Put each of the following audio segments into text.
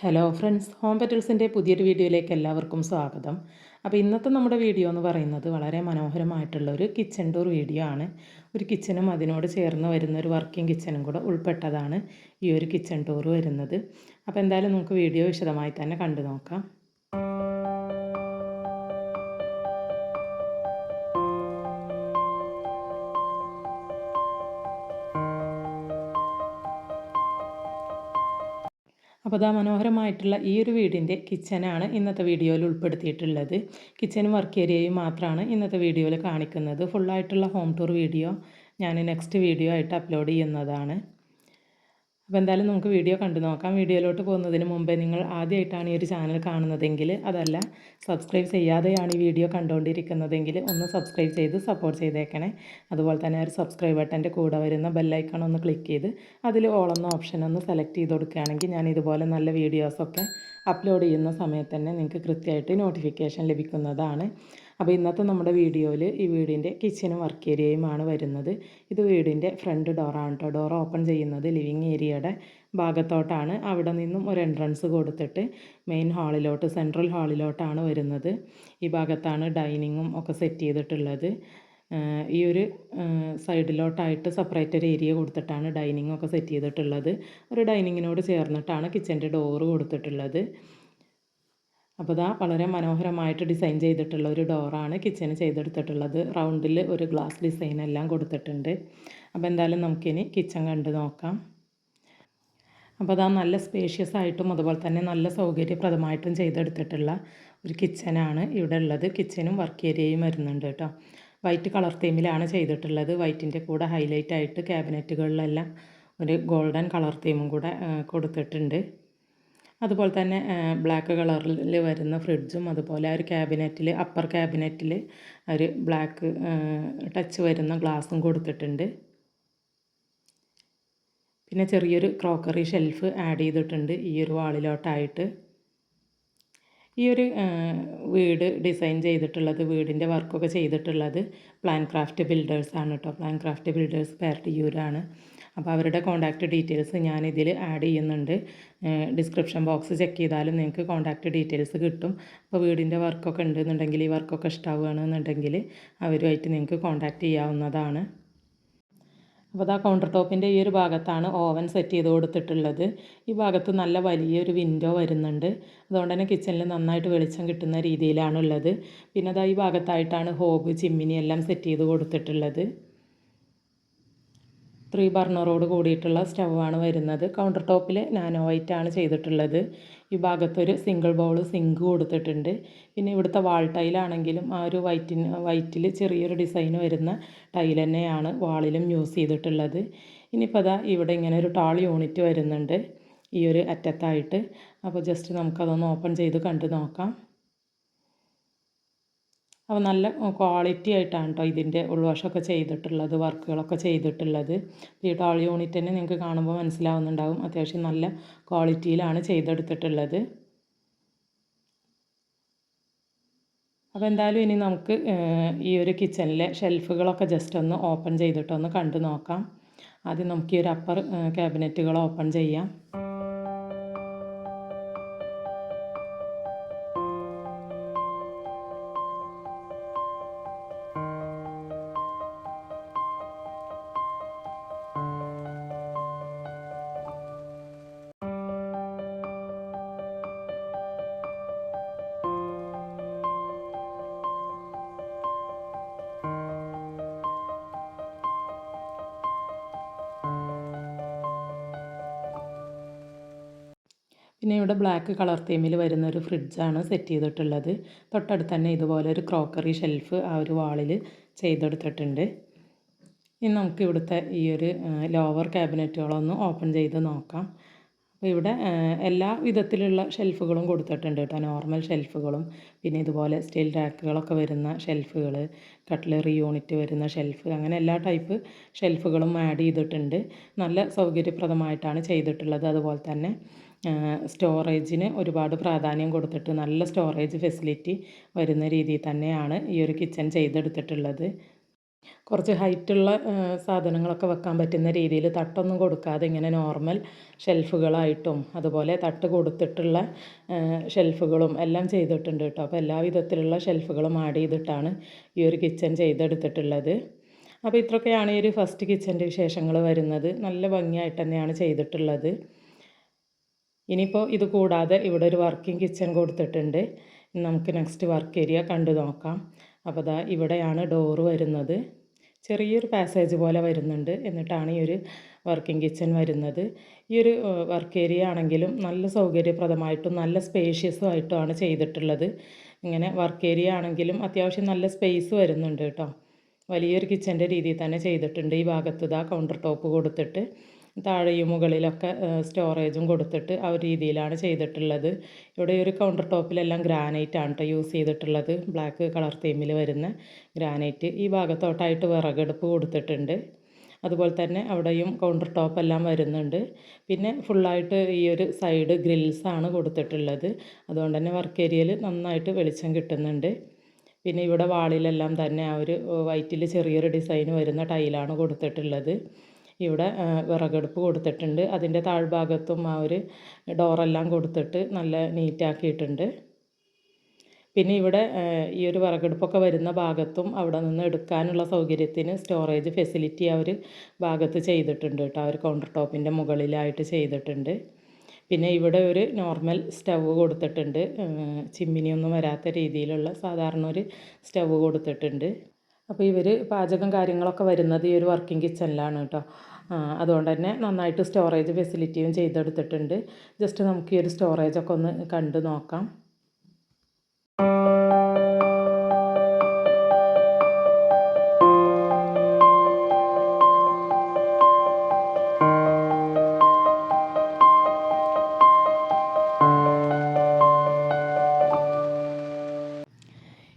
Hello friends home പെറ്റൽസിന്റെ പുതിയൊരു വീഡിയോയിലേക്ക് എല്ലാവർക്കും സ്വാഗതം. അപ്പോൾ ഇന്നത്തെ നമ്മുടെ വീഡിയോ എന്ന് പറയുന്നത് വളരെ മനോഹരമായിട്ടുള്ള ഒരു കിച്ചൺ ടൂർ വീഡിയോ ആണ്. ഒരു കിച്ചണും അതിനോട് ചേർന്ന് വരുന്ന ഒരു വർക്കിംഗ് കിച്ചണും കൂടെ ഉൾപ്പെട്ടതാണ് ഈ ഒരു കിച്ചൺ ടൂർ വരുന്നത്. അപ്പോൾ എന്തായാലും നമുക്ക് വീഡിയോ വിശദമായി തന്നെ കണ്ടു നോക്കാം. അപ്പോൾ മനോഹരമായിട്ടുള്ള ഈ ഒരു വീടിന്റെ കിച്ചനാണ് ഇന്നത്തെ വീഡിയോയിൽ ഉൾപ്പെടുത്തിയിട്ടുള്ളത്. കിച്ചനും വർക്ക് ഏരിയയും മാത്രമാണ് ഇന്നത്തെ വീഡിയോയിൽ കാണിക്കുന്നത്. ഫുള്ളായിട്ടുള്ള ഹോം ടൂർ വീഡിയോ ഞാൻ നെക്സ്റ്റ് വീഡിയോ ആയിട്ട് അപ്ലോഡ് ചെയ്യുന്നതാണ്. അപ്പോൾ എന്തായാലും നമുക്ക് വീഡിയോ കണ്ടു നോക്കാം. വീഡിയോയിലോട്ട് പോകുന്നതിന് മുമ്പേ നിങ്ങൾ ആദ്യമായിട്ടാണ് ഈ ഒരു ചാനൽ കാണുന്നതെങ്കിൽ അതല്ല സബ്സ്ക്രൈബ് ചെയ്യാതെയാണ് ഈ വീഡിയോ കണ്ടുകൊണ്ടിരിക്കുന്നതെങ്കിൽ ഒന്ന് സബ്സ്ക്രൈബ് ചെയ്ത് സപ്പോർട്ട് ചെയ്തേക്കണേ. അതുപോലെ തന്നെ ഒരു സബ്സ്ക്രൈബ് ബട്ടന്റെ കൂടെ വരുന്ന ബെല്ലൈക്കൺ ഒന്ന് ക്ലിക്ക് ചെയ്ത് അതിൽ ഓളെന്ന ഓപ്ഷൻ ഒന്ന് സെലക്ട് ചെയ്ത് കൊടുക്കുകയാണെങ്കിൽ ഞാൻ ഇതുപോലെ നല്ല വീഡിയോസൊക്കെ അപ്ലോഡ് ചെയ്യുന്ന സമയത്ത് തന്നെ നിങ്ങൾക്ക് കൃത്യമായിട്ട് നോട്ടിഫിക്കേഷൻ ലഭിക്കുന്നതാണ്. അപ്പോൾ ഇന്നത്തെ നമ്മുടെ വീഡിയോയിൽ ഈ വീടിന്റെ കിച്ചനും വർക്ക് ഏരിയയുമാണ് വരുന്നത്. ഇത് വീടിന്റെ ഫ്രണ്ട് ഡോറാണ് കേട്ടോ ഡോർ ഓപ്പൺ ചെയ്യുന്നത് ലിവിങ് ഏരിയയുടെ ഭാഗത്തോട്ടാണ്. അവിടെ നിന്നും ഒരു എൻട്രൻസ് കൊടുത്തിട്ട് മെയിൻ ഹാളിലോട്ട് സെൻട്രൽ ഹാളിലോട്ടാണ് വരുന്നത്. ഈ ഭാഗത്താണ് ഡൈനിങ്ങും ഒക്കെ സെറ്റ് ചെയ്തിട്ടുള്ളത്. ഈ ഒരു സൈഡിലോട്ടായിട്ട് സെപ്പറേറ്റ് ഒരു ഏരിയ കൊടുത്തിട്ടാണ് ഡൈനിങ് ഒക്കെ സെറ്റ് ചെയ്തിട്ടുള്ളത്. ഒരു ഡൈനിങ്ങിനോട് ചേർന്നിട്ടാണ് കിച്ചന്റെ ഡോറ് കൊടുത്തിട്ടുള്ളത്. അപ്പോൾ ഇതാ വളരെ മനോഹരമായിട്ട് ഡിസൈൻ ചെയ്തിട്ടുള്ള ഒരു ഡോറാണ് കിച്ചന് ചെയ്തെടുത്തിട്ടുള്ളത്. റൗണ്ടിൽ ഒരു ഗ്ലാസ് ഡിസൈൻ എല്ലാം കൊടുത്തിട്ടുണ്ട്. അപ്പോൾ എന്തായാലും നമുക്കിനി കിച്ചൺ കണ്ട് നോക്കാം. അപ്പോൾ അതാ നല്ല സ്പേഷ്യസ് ആയിട്ടും അതുപോലെ തന്നെ നല്ല സൗകര്യപ്രദമായിട്ടും ചെയ്തെടുത്തിട്ടുള്ള ഒരു കിച്ചനാണ് ഇവിടെ ഉള്ളത്. കിച്ചനും വർക്ക് ഏരിയയും വരുന്നുണ്ട് കേട്ടോ. വൈറ്റ് കളർ തീമിലാണ് ചെയ്തിട്ടുള്ളത്. വൈറ്റിന്റെ കൂടെ ഹൈലൈറ്റ് ആയിട്ട് ക്യാബിനറ്റുകളിലെല്ലാം ഒരു ഗോൾഡൻ കളർ തീമും കൂടെ കൊടുത്തിട്ടുണ്ട്. അതുപോലെ തന്നെ ബ്ലാക്ക് കളറിൽ വരുന്ന ഫ്രിഡ്ജും അതുപോലെ ആ ഒരു ക്യാബിനറ്റിൽ അപ്പർ ക്യാബിനറ്റിൽ ഒരു ബ്ലാക്ക് ടച്ച് വരുന്ന ഗ്ലാസും കൊടുത്തിട്ടുണ്ട്. പിന്നെ ചെറിയൊരു ക്രോക്കറി ഷെൽഫ് ആഡ് ചെയ്തിട്ടുണ്ട് ഈ ഒരു വാളിലോട്ടായിട്ട്. ഈ ഒരു വീട് ഡിസൈൻ ചെയ്തിട്ടുള്ളത് വീടിന്റെ വർക്കൊക്കെ ചെയ്തിട്ടുള്ളത് പ്ലാൻ ക്രാഫ്റ്റ് ബിൽഡേഴ്സാണ് കേട്ടോ പ്ലാൻ ക്രാഫ്റ്റ് ബിൽഡേഴ്സ് പാരട്ടിയൂരാണ്. അപ്പോൾ അവരുടെ കോൺടാക്റ്റ് ഡീറ്റെയിൽസ് ഞാൻ ഇതിൽ ആഡ് ചെയ്യുന്നുണ്ട് ഡിസ്ക്രിപ്ഷൻ ബോക്സ് ചെക്ക് ചെയ്താലും നിങ്ങൾക്ക് കോൺടാക്റ്റ് ഡീറ്റെയിൽസ് കിട്ടും. അപ്പോൾ വീടിന്റെ വർക്കൊക്കെ ഉണ്ടെന്നുണ്ടെങ്കിൽ ഈ വർക്കൊക്കെ ഇഷ്ടമാവുകയാണെന്നുണ്ടെങ്കിൽ അവരുമായിട്ട് നിങ്ങൾക്ക് കോൺടാക്റ്റ് ചെയ്യാവുന്നതാണ്. അപ്പോൾ അതാ കൗണ്ടർ ടോപ്പിന്റെ ഈ ഒരു ഭാഗത്താണ് ഓവൻ സെറ്റ് ചെയ്ത് കൊടുത്തിട്ടുള്ളത്. ഈ ഭാഗത്ത് നല്ല വലിയൊരു വിൻഡോ വരുന്നുണ്ട്. അതുകൊണ്ട് തന്നെ കിച്ചണിൽ നന്നായിട്ട് വെളിച്ചം കിട്ടുന്ന രീതിയിലാണുള്ളത്. പിന്നെ അതാ ഈ ഭാഗത്തായിട്ടാണ് ഹോബ് ചിമ്മിനി എല്ലാം സെറ്റ് ചെയ്ത് കൊടുത്തിട്ടുള്ളത്. ത്രീ ബർണറോട് കൂടിയിട്ടുള്ള സ്റ്റവാണ് വരുന്നത്. കൗണ്ടർ ടോപ്പിൽ നാനോ വൈറ്റ് ആണ് ചെയ്തിട്ടുള്ളത്. ഈ ഭാഗത്തൊരു സിംഗിൾ ബൗൾ സിങ്ക് കൊടുത്തിട്ടുണ്ട്. പിന്നെ ഇവിടുത്തെ വാൾ ടൈലാണെങ്കിലും ആ ഒരു വൈറ്റിന് വൈറ്റിൽ ചെറിയൊരു ഡിസൈൻ വരുന്ന ടൈൽ തന്നെയാണ് വാളിലും യൂസ് ചെയ്തിട്ടുള്ളത്. ഇനിയിപ്പോൾ അതാ ഇവിടെ ഇങ്ങനെ ഒരു ടാൾ യൂണിറ്റ് വരുന്നുണ്ട്. ഈ ഒരു അറ്റത്തായിട്ട്. അപ്പോൾ ജസ്റ്റ് നമുക്കതൊന്ന് ഓപ്പൺ ചെയ്ത് കണ്ടു നോക്കാം. അപ്പോൾ നല്ല ക്വാളിറ്റി ആയിട്ടാണ് കേട്ടോ ഇതിന്റെ ഉൾവശമൊക്കെ ചെയ്തിട്ടുള്ളത് വർക്കുകളൊക്കെ ചെയ്തിട്ടുള്ളത്. ഈ ടോൾ യൂണിറ്റ് തന്നെ നിങ്ങൾക്ക് കാണുമ്പോൾ മനസ്സിലാവുന്നുണ്ടാവും. അത്യാവശ്യം നല്ല ക്വാളിറ്റിയിലാണ് ചെയ്തെടുത്തിട്ടുള്ളത്. അപ്പോൾ എന്തായാലും ഇനി നമുക്ക് ഈ ഒരു കിച്ചണിലെ ഷെൽഫുകളൊക്കെ ജസ്റ്റ് ഒന്ന് ഓപ്പൺ ചെയ്തിട്ടൊന്ന് കണ്ടു നോക്കാം. ആദ്യം നമുക്ക് ഈ ഒരു അപ്പർ ക്യാബിനറ്റുകൾ ഓപ്പൺ ചെയ്യാം. പിന്നെ ഇവിടെ ബ്ലാക്ക് കളർ തീമിൽ വരുന്ന ഒരു ഫ്രിഡ്ജാണ് സെറ്റ് ചെയ്തിട്ടുള്ളത്. തൊട്ടടുത്ത് തന്നെ ഇതുപോലെ ഒരു ക്രോക്കറി ഷെൽഫ് ആ ഒരു വാളിൽ ചെയ്തെടുത്തിട്ടുണ്ട്. ഇനി നമുക്ക് ഇവിടുത്തെ ഈ ഒരു ലോവർ ക്യാബിനറ്റുകളൊന്ന് ഓപ്പൺ ചെയ്ത് നോക്കാം. അപ്പോൾ ഇവിടെ എല്ലാ വിധത്തിലുള്ള ഷെൽഫുകളും കൊടുത്തിട്ടുണ്ട് കേട്ടോ. നോർമൽ ഷെൽഫുകളും പിന്നെ ഇതുപോലെ സ്റ്റീൽ റാക്കുകളൊക്കെ വരുന്ന ഷെൽഫുകൾ കട്ട്ലറി യൂണിറ്റ് വരുന്ന ഷെൽഫ് അങ്ങനെ എല്ലാ ടൈപ്പ് ഷെൽഫുകളും ആഡ് ചെയ്തിട്ടുണ്ട്. നല്ല സൗകര്യപ്രദമായിട്ടാണ് ചെയ്തിട്ടുള്ളത്. അതുപോലെ തന്നെ സ്റ്റോറേജിന് ഒരുപാട് പ്രാധാന്യം കൊടുത്തിട്ട് നല്ല സ്റ്റോറേജ് ഫെസിലിറ്റി വരുന്ന രീതിയിൽ തന്നെയാണ് ഈ ഒരു കിച്ചൺ ചെയ്തെടുത്തിട്ടുള്ളത്. കുറച്ച് ഹൈറ്റുള്ള സാധനങ്ങളൊക്കെ വെക്കാൻ പറ്റുന്ന രീതിയിൽ തട്ടൊന്നും കൊടുക്കാതെ ഇങ്ങനെ നോർമൽ ഷെൽഫുകളായിട്ടും അതുപോലെ തട്ട് കൊടുത്തിട്ടുള്ള ഷെൽഫുകളും എല്ലാം ചെയ്തിട്ടുണ്ട് കേട്ടോ. അപ്പോൾ എല്ലാ വിധത്തിലുള്ള ഷെൽഫുകളും ആഡ് ചെയ്തിട്ടാണ് ഈ ഒരു കിച്ചൺ ചെയ്തെടുത്തിട്ടുള്ളത്. അപ്പോൾ ഇത്രയൊക്കെയാണ് ഈ ഒരു ഫസ്റ്റ് കിച്ചന്റെ വിശേഷങ്ങൾ വരുന്നത്. നല്ല ഭംഗിയായിട്ട് തന്നെയാണ് ചെയ്തിട്ടുള്ളത്. ഇനിയിപ്പോൾ ഇത് കൂടാതെ ഇവിടെ ഒരു വർക്കിംഗ് കിച്ചൺ കൊടുത്തിട്ടുണ്ട്. നമുക്ക് നെക്സ്റ്റ് വർക്ക് ഏരിയ കണ്ടു നോക്കാം. അപ്പോൾ ദാ ഇവിടെയാണ് ഡോറ് വരുന്നത്. ചെറിയൊരു പാസേജ് പോലെ വരുന്നുണ്ട്. എന്നിട്ടാണ് ഈ ഒരു വർക്കിംഗ് കിച്ചൺ വരുന്നത്. ഈ ഒരു വർക്ക് ഏരിയ ആണെങ്കിലും നല്ല സൗകര്യപ്രദമായിട്ടും നല്ല സ്പേഷ്യസും ആയിട്ടുമാണ് ചെയ്തിട്ടുള്ളത്. ഇങ്ങനെ വർക്ക് ഏരിയ ആണെങ്കിലും അത്യാവശ്യം നല്ല സ്പേസ് വരുന്നുണ്ട് കേട്ടോ. വലിയൊരു കിച്ചന്റെ രീതിയിൽ തന്നെ ചെയ്തിട്ടുണ്ട്. ഈ ഭാഗത്ത് ഇതാ കൗണ്ടർ ടോപ്പ് കൊടുത്തിട്ട്. താഴെയും മുകളിലൊക്കെ സ്റ്റോറേജും കൊടുത്തിട്ട് ആ ഒരു രീതിയിലാണ് ചെയ്തിട്ടുള്ളത്. ഇവിടെ ഒരു കൗണ്ടർ ടോപ്പിലെല്ലാം ഗ്രാനൈറ്റ് ആണ് കേട്ടോ യൂസ് ചെയ്തിട്ടുള്ളത്. ബ്ലാക്ക് കളർ തീമിൽ വരുന്ന ഗ്രാനൈറ്റ് ഈ ഭാഗത്തോട്ടായിട്ട് വിറകെടുപ്പ് കൊടുത്തിട്ടുണ്ട്. അതുപോലെ തന്നെ അവിടെയും കൗണ്ടർ ടോപ്പ് എല്ലാം വരുന്നുണ്ട്. പിന്നെ ഫുള്ളായിട്ട് ഈ ഒരു സൈഡ് ഗ്രിൽസാണ് കൊടുത്തിട്ടുള്ളത്. അതുകൊണ്ട് തന്നെ വർക്ക് ഏരിയയിൽ നന്നായിട്ട് വെളിച്ചം കിട്ടുന്നുണ്ട്. പിന്നെ ഇവിടെ വാളിലെല്ലാം തന്നെ ആ ഒരു വൈറ്റിൽ ചെറിയൊരു ഡിസൈൻ വരുന്ന ടൈലാണ് കൊടുത്തിട്ടുള്ളത്. ഇവിടെ വിറകടുപ്പ് കൊടുത്തിട്ടുണ്ട്. അതിന്റെ താഴ്ഭാഗത്തും ആ ഒരു ഡോറെല്ലാം കൊടുത്തിട്ട് നല്ല നീറ്റാക്കിയിട്ടുണ്ട്. പിന്നെ ഇവിടെ ഈ ഒരു വിറകടുപ്പൊക്കെ വരുന്ന ഭാഗത്തും അവിടെ നിന്ന് എടുക്കാനുള്ള സൗകര്യത്തിന് സ്റ്റോറേജ് ഫെസിലിറ്റി ആ ഒരു ഭാഗത്ത് ചെയ്തിട്ടുണ്ട് കേട്ടോ. ആ ഒരു കൗണ്ടർ ടോപ്പിന്റെ മുകളിലായിട്ട് ചെയ്തിട്ടുണ്ട്. പിന്നെ ഇവിടെ ഒരു നോർമൽ സ്റ്റവ് കൊടുത്തിട്ടുണ്ട്. ചിമ്മിനിയൊന്നും വരാത്ത രീതിയിലുള്ള സാധാരണ ഒരു സ്റ്റവ് കൊടുത്തിട്ടുണ്ട്. അപ്പോൾ ഇവർ പാചകം കാര്യങ്ങളൊക്കെ വരുന്നത് ഈ ഒരു വർക്കിംഗ് കിച്ചണിലാണ് കേട്ടോ. അതുകൊണ്ട് തന്നെ നന്നായിട്ട് സ്റ്റോറേജ് ഫെസിലിറ്റിയും ചെയ്തെടുത്തിട്ടുണ്ട്. ജസ്റ്റ് നമുക്ക് ഈ ഒരു സ്റ്റോറേജൊക്കെ ഒന്ന് കണ്ട് നോക്കാം.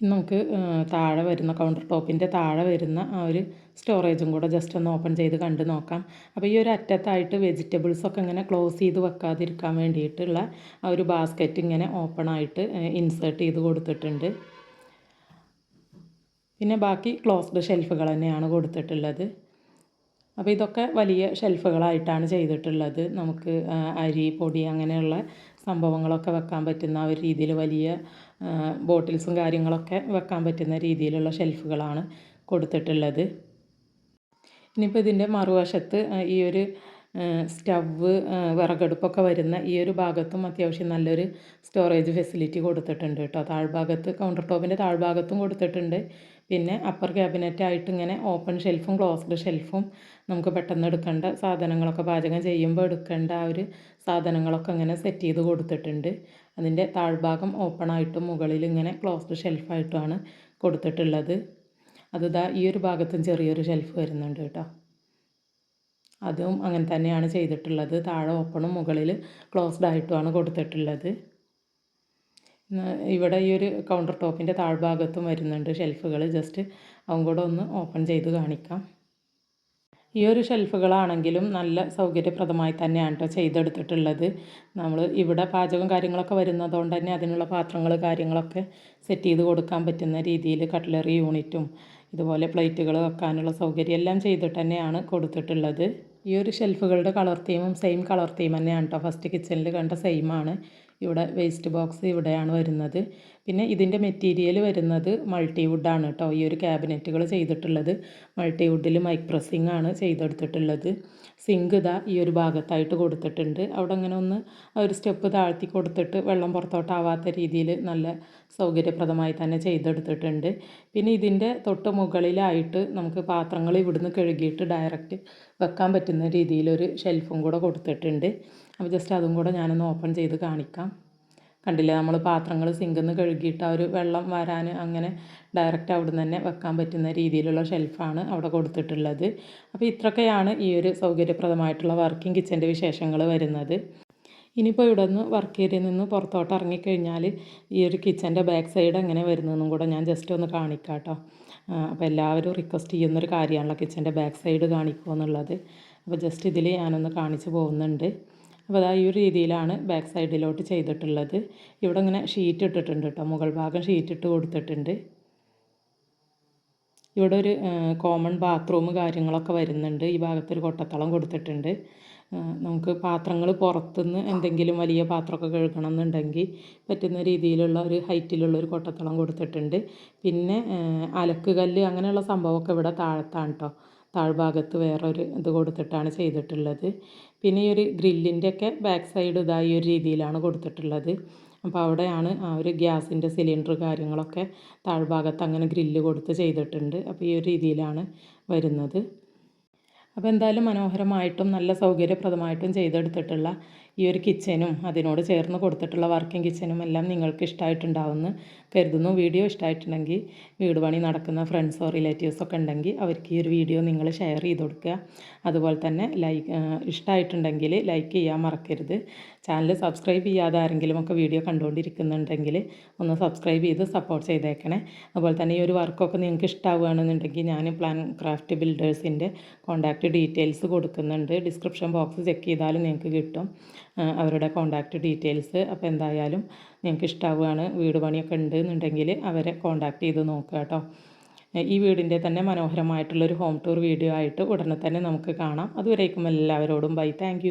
നമുക്ക് താഴെ വരുന്ന കൗണ്ടർ ടോപ്പിന്റെ താഴെ വരുന്ന ആ ഒരു സ്റ്റോറേജും കൂടെ ജസ്റ്റ് ഒന്ന് ഓപ്പൺ ചെയ്ത് കണ്ട് നോക്കാം. അപ്പോൾ ഈ ഒരു അറ്റത്തായിട്ട് വെജിറ്റബിൾസൊക്കെ ഇങ്ങനെ ക്ലോസ് ചെയ്ത് വെക്കാതിരിക്കാൻ വേണ്ടിയിട്ടുള്ള ആ ഒരു ബാസ്ക്കറ്റ് ഇങ്ങനെ ഓപ്പൺ ആയിട്ട് ഇൻസേർട്ട് ചെയ്ത് കൊടുത്തിട്ടുണ്ട്. പിന്നെ ബാക്കി ക്ലോസ്ഡ് ഷെൽഫുകൾ തന്നെയാണ് കൊടുത്തിട്ടുള്ളത്. അപ്പോൾ ഇതൊക്കെ വലിയ ഷെൽഫുകളായിട്ടാണ് ചെയ്തിട്ടുള്ളത്. നമുക്ക് അരി പൊടി അങ്ങനെയുള്ള സംഭവങ്ങളൊക്കെ വെക്കാൻ പറ്റുന്ന ഒരു രീതിയിൽ വലിയ ബോട്ടിൽസും കാര്യങ്ങളൊക്കെ വെക്കാൻ പറ്റുന്ന രീതിയിലുള്ള ഷെൽഫുകളാണ് കൊടുത്തിട്ടുള്ളത്. ഇനിയിപ്പോൾ ഇതിന്റെ മറുവശത്ത് ഈ ഒരു സ്റ്റവ് വിറകടുപ്പൊക്കെ വരുന്ന ഈ ഒരു ഭാഗത്തും അത്യാവശ്യം നല്ലൊരു സ്റ്റോറേജ് ഫെസിലിറ്റി കൊടുത്തിട്ടുണ്ട് കേട്ടോ. താഴ്ഭാഗത്ത് കൗണ്ടർ ടോപ്പിന്റെ താഴ്ഭാഗത്തും കൊടുത്തിട്ടുണ്ട്. പിന്നെ അപ്പർ ക്യാബിനറ്റായിട്ട് ഇങ്ങനെ ഓപ്പൺ ഷെൽഫും ക്ലോസ്ഡ് ഷെൽഫും നമുക്ക് പെട്ടെന്ന് എടുക്കേണ്ട സാധനങ്ങളൊക്കെ പാചകം ചെയ്യുമ്പോൾ എടുക്കേണ്ട ആ ഒരു സാധനങ്ങളൊക്കെ അങ്ങനെ സെറ്റ് ചെയ്ത് കൊടുത്തിട്ടുണ്ട്. അതിന്റെ താഴ്ഭാഗം ഓപ്പൺ ആയിട്ടും മുകളിൽ ഇങ്ങനെ ക്ലോസ്ഡ് ഷെൽഫായിട്ടുമാണ് കൊടുത്തിട്ടുള്ളത്. അത് ഈ ഒരു ഭാഗത്തും ചെറിയൊരു ഷെൽഫ് വരുന്നുണ്ട് കേട്ടോ. അതും അങ്ങനെ തന്നെയാണ് ചെയ്തിട്ടുള്ളത്. താഴെ ഓപ്പണും മുകളിൽ ക്ലോസ്ഡ് ആയിട്ടുമാണ് കൊടുത്തിട്ടുള്ളത്. ഇവിടെ ഈ ഒരു കൗണ്ടർ ടോപ്പിന്റെ താഴ്ഭാഗത്തും വരുന്നുണ്ട് ഷെൽഫുകൾ ജസ്റ്റ് അതും കൂടെ ഒന്ന് ഓപ്പൺ ചെയ്ത് കാണിക്കാം. ഈ ഒരു ഷെൽഫുകളാണെങ്കിലും നല്ല സൗകര്യപ്രദമായി തന്നെയാണ് കേട്ടോ ചെയ്തെടുത്തിട്ടുള്ളത്. നമ്മൾ ഇവിടെ പാചകം കാര്യങ്ങളൊക്കെ വരുന്നതുകൊണ്ട് തന്നെ അതിനുള്ള പാത്രങ്ങൾ കാര്യങ്ങളൊക്കെ സെറ്റ് ചെയ്ത് കൊടുക്കാൻ പറ്റുന്ന രീതിയിൽ കട്ട്ലറി യൂണിറ്റും ഇതുപോലെ പ്ലേറ്റുകൾ വെക്കാനുള്ള സൗകര്യം എല്ലാം ചെയ്തിട്ട് തന്നെയാണ് കൊടുത്തിട്ടുള്ളത്. ഈ ഒരു ഷെൽഫുകളുടെ കളർ തീമും സെയിം കളർ തീം തന്നെയാണ് കേട്ടോ ഫസ്റ്റ് കിച്ചണിൽ കണ്ട സെയിമാണ് ഇവിടെ വേസ്റ്റ് ബോക്സ് ഇവിടെയാണ് വരുന്നത്. പിന്നെ ഇതിന്റെ മെറ്റീരിയൽ വരുന്നത് മൾട്ടി ആണ് കേട്ടോ. ഈ ഒരു ക്യാബിനറ്റുകൾ ചെയ്തിട്ടുള്ളത്. മൾട്ടിവുഡിൽ മൈക്ക് ആണ് ചെയ്തെടുത്തിട്ടുള്ളത്. സിങ്ക് ഇതാ ഈ ഒരു ഭാഗത്തായിട്ട് കൊടുത്തിട്ടുണ്ട്. അവിടെ അങ്ങനെ ഒന്ന് ഒരു സ്റ്റെപ്പ് താഴ്ത്തി കൊടുത്തിട്ട് വെള്ളം പുറത്തോട്ടാവാത്ത രീതിയിൽ നല്ല സൗകര്യപ്രദമായി തന്നെ ചെയ്തെടുത്തിട്ടുണ്ട്. പിന്നെ ഇതിന്റെ തൊട്ട് മുകളിലായിട്ട് നമുക്ക് പാത്രങ്ങൾ ഇവിടുന്ന് കഴുകിയിട്ട് ഡയറക്റ്റ് വെക്കാൻ പറ്റുന്ന രീതിയിലൊരു ഷെൽഫും കൂടെ കൊടുത്തിട്ടുണ്ട്. അപ്പോൾ ജസ്റ്റ് അതും കൂടെ ഞാനൊന്ന് ഓപ്പൺ ചെയ്ത് കാണിക്കാം. കണ്ടില്ലേ? നമ്മൾ പാത്രങ്ങൾ സിങ്കിൽ നിന്ന് കഴുകിയിട്ട് ആ ഒരു വെള്ളം വരാൻ അങ്ങനെ ഡയറക്റ്റ് അവിടെ നിന്ന് തന്നെ വെക്കാൻ പറ്റുന്ന രീതിയിലുള്ള ഷെൽഫാണ് അവിടെ കൊടുത്തിട്ടുള്ളത്. അപ്പോൾ ഇത്രയൊക്കെയാണ് ഈ ഒരു സൗകര്യപ്രദമായിട്ടുള്ള വർക്കിംഗ് കിച്ചന്റെ വിശേഷങ്ങൾ വരുന്നത്. ഇനിയിപ്പോൾ ഇവിടെ നിന്ന് വർക്ക് ഏരിയയിൽ നിന്ന് പുറത്തോട്ട് ഇറങ്ങിക്കഴിഞ്ഞാൽ ഈ ഒരു കിച്ചന്റെ ബാക്ക് സൈഡ് എങ്ങനെ വരുന്നതെന്നും കൂടെ ഞാൻ ജസ്റ്റ് ഒന്ന് കാണിക്കാം കേട്ടോ അപ്പോൾ എല്ലാവരും റിക്വസ്റ്റ് ചെയ്യുന്നൊരു കാര്യമാണല്ലോ കിച്ചന്റെ ബാക്ക് സൈഡ് കാണിക്കുക എന്നുള്ളത്. അപ്പോൾ ജസ്റ്റ് ഇതിൽ ഞാനൊന്ന് കാണിച്ചു പോകുന്നുണ്ട്. അപ്പോൾ അതാ ഈ ഒരു രീതിയിലാണ് ബാക്ക് സൈഡിലോട്ട് ചെയ്തിട്ടുള്ളത്. ഇവിടെ ഇങ്ങനെ ഷീറ്റ് ഇട്ടിട്ടുണ്ട് കേട്ടോ. മുകൾ ഭാഗം ഷീറ്റ് ഇട്ട് കൊടുത്തിട്ടുണ്ട്. ഇവിടെ ഒരു കോമൺ ബാത്റൂം കാര്യങ്ങളൊക്കെ വരുന്നുണ്ട്. ഈ ഭാഗത്തൊരു കൊട്ടത്തളം കൊടുത്തിട്ടുണ്ട്. നമുക്ക് പാത്രങ്ങൾ പുറത്തുനിന്ന് എന്തെങ്കിലും വലിയ പാത്രമൊക്കെ കഴുകണം എന്നുണ്ടെങ്കിൽ പറ്റുന്ന രീതിയിലുള്ള ഒരു ഹൈറ്റിലുള്ള ഒരു കൊട്ടത്തളം കൊടുത്തിട്ടുണ്ട്. പിന്നെ അലക്കുകല്ല് അലക്ക് കല്ല് അങ്ങനെയുള്ള സംഭവമൊക്കെ ഇവിടെ താഴത്താണ് കേട്ടോ. താഴ്ഭാഗത്ത് വേറൊരു ഇത് കൊടുത്തിട്ടാണ് ചെയ്തിട്ടുള്ളത്. പിന്നെ ഈ ഒരു ഗ്രില്ലിന്റെ ഒക്കെ ബാക്ക് സൈഡ് ഇതായി ഒരു രീതിയിലാണ് കൊടുത്തിട്ടുള്ളത്. അപ്പോൾ അവിടെയാണ് ആ ഒരു ഗ്യാസിന്റെ സിലിണ്ടർ കാര്യങ്ങളൊക്കെ താഴ്ഭാഗത്ത് അങ്ങനെ ഗ്രില്ല് കൊടുത്ത് ചെയ്തിട്ടുണ്ട്. അപ്പോൾ ഈ ഒരു രീതിയിലാണ് വരുന്നത്. അപ്പോൾ എന്തായാലും മനോഹരമായിട്ടും നല്ല സൗകര്യപ്രദമായിട്ടും ചെയ്തെടുത്തിട്ടുള്ള ഈ ഒരു കിച്ചനും അതിനോട് ചേർന്ന് കൊടുത്തിട്ടുള്ള വർക്കിംഗ് കിച്ചനും എല്ലാം നിങ്ങൾക്ക് ഇഷ്ടമായിട്ടുണ്ടാവുമെന്ന് കരുതുന്നു. വീഡിയോ ഇഷ്ടമായിട്ടുണ്ടെങ്കിൽ വീട് പണി നടക്കുന്ന ഫ്രണ്ട്സോ റിലേറ്റീവ്സൊക്കെ ഉണ്ടെങ്കിൽ അവർക്ക് ഈ ഒരു വീഡിയോ നിങ്ങൾ ഷെയർ ചെയ്ത് കൊടുക്കുക. അതുപോലെ തന്നെ ലൈക്ക് ഇഷ്ടമായിട്ടുണ്ടെങ്കിൽ ലൈക്ക് ചെയ്യാൻ മറക്കരുത്. ചാനൽ സബ്സ്ക്രൈബ് ചെയ്യാതെ ആരെങ്കിലും ഒക്കെ വീഡിയോ കണ്ടുകൊണ്ടിരിക്കുന്നുണ്ടെങ്കിൽ ഒന്ന് സബ്സ്ക്രൈബ് ചെയ്ത് സപ്പോർട്ട് ചെയ്തേക്കണേ. അതുപോലെ തന്നെ ഈ ഒരു വർക്കൊക്കെ നിങ്ങൾക്ക് ഇഷ്ടമാവുകയാണെന്നുണ്ടെങ്കിൽ ഞാൻ പ്ലാൻ ക്രാഫ്റ്റ് ബിൽഡേഴ്സിന്റെ കോൺടാക്റ്റ് ഡീറ്റെയിൽസ് കൊടുക്കുന്നുണ്ട്. ഡിസ്ക്രിപ്ഷൻ ബോക്സ് ചെക്ക് ചെയ്താലും നിങ്ങൾക്ക് കിട്ടും. അവരുടെ കോൺടാക്റ്റ് ഡീറ്റെയിൽസ് അപ്പോൾ എന്തായാലും നിങ്ങൾക്ക് ഇഷ്ടമാവുകയാണ് വീട് പണിയൊക്കെ ഉണ്ട് എന്നുണ്ടെങ്കിൽ അവരെ കോൺടാക്റ്റ് ചെയ്ത് നോക്കുക കേട്ടോ. ഈ വീടിന്റെ തന്നെ മനോഹരമായിട്ടുള്ളൊരു ഹോം ടൂർ വീഡിയോ ആയിട്ട് ഉടനെ തന്നെ നമുക്ക് കാണാം. അതുവരേക്കും എല്ലാവരോടും ബൈ താങ്ക്